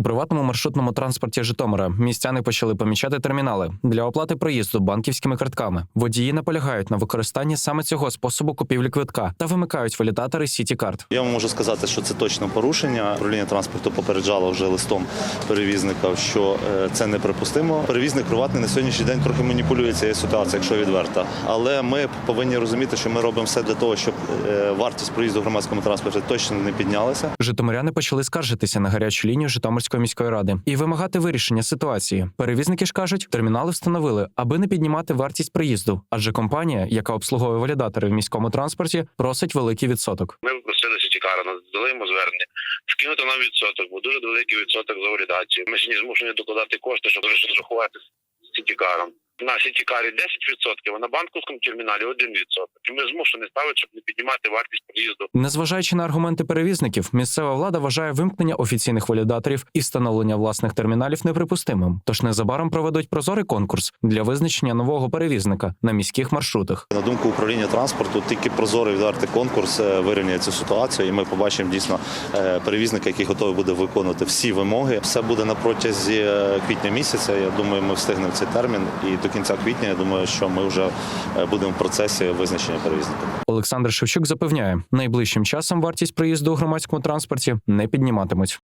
У приватному маршрутному транспорті Житомира містяни почали помічати термінали для оплати проїзду банківськими картками. Водії наполягають на використанні саме цього способу купівлі квитка та вимикають валідатори Сіті Карт. Я вам можу сказати, що це точно порушення. Управління транспорту попереджало вже листом перевізника, що е, це неприпустимо. Перевізник приватний на сьогоднішній день трохи маніпулює цією ситуацією, якщо відверто. Але ми повинні розуміти, що ми робимо все для того, щоб е, вартість проїзду в громадському транспорті точно не піднялася. Житомиряни почали скаржитися на гарячу лінію Житомирської міської ради і вимагати вирішення ситуації. Перевізники ж кажуть, термінали встановили, аби не піднімати вартість приїзду, адже компанія, яка обслуговує валідатори в міському транспорті, просить великий відсоток. Ми попросилися Сітікара, надали йому звернення, скинути нам відсоток, бо дуже великий відсоток за валідацію. Ми ж не змушені докладати кошти, щоб розрахувати з Сітікаром. На Сітікарі 10%, а на банківському терміналі 1%. І ми змушені ставити, щоб не піднімати вартість проїзду. Незважаючи на аргументи перевізників, місцева влада вважає вимкнення офіційних валідаторів і встановлення власних терміналів неприпустимим. Тож незабаром проведуть прозорий конкурс для визначення нового перевізника на міських маршрутах. На думку управління транспорту, тільки прозорий відвертий конкурс е, вирівняє цю ситуацію, і ми побачимо дійсно е, перевізника, який готовий буде виконувати всі вимоги. Все буде на протязі е, квітня місяця. Я думаю, ми встигнемо цей термін. І до кінця квітня я думаю, що ми вже е, будемо в процесі визначення перевізника. Олександр Шевчук запевняє, найближчим часом вартість проїзду у громадському транспорті не підніматимуть.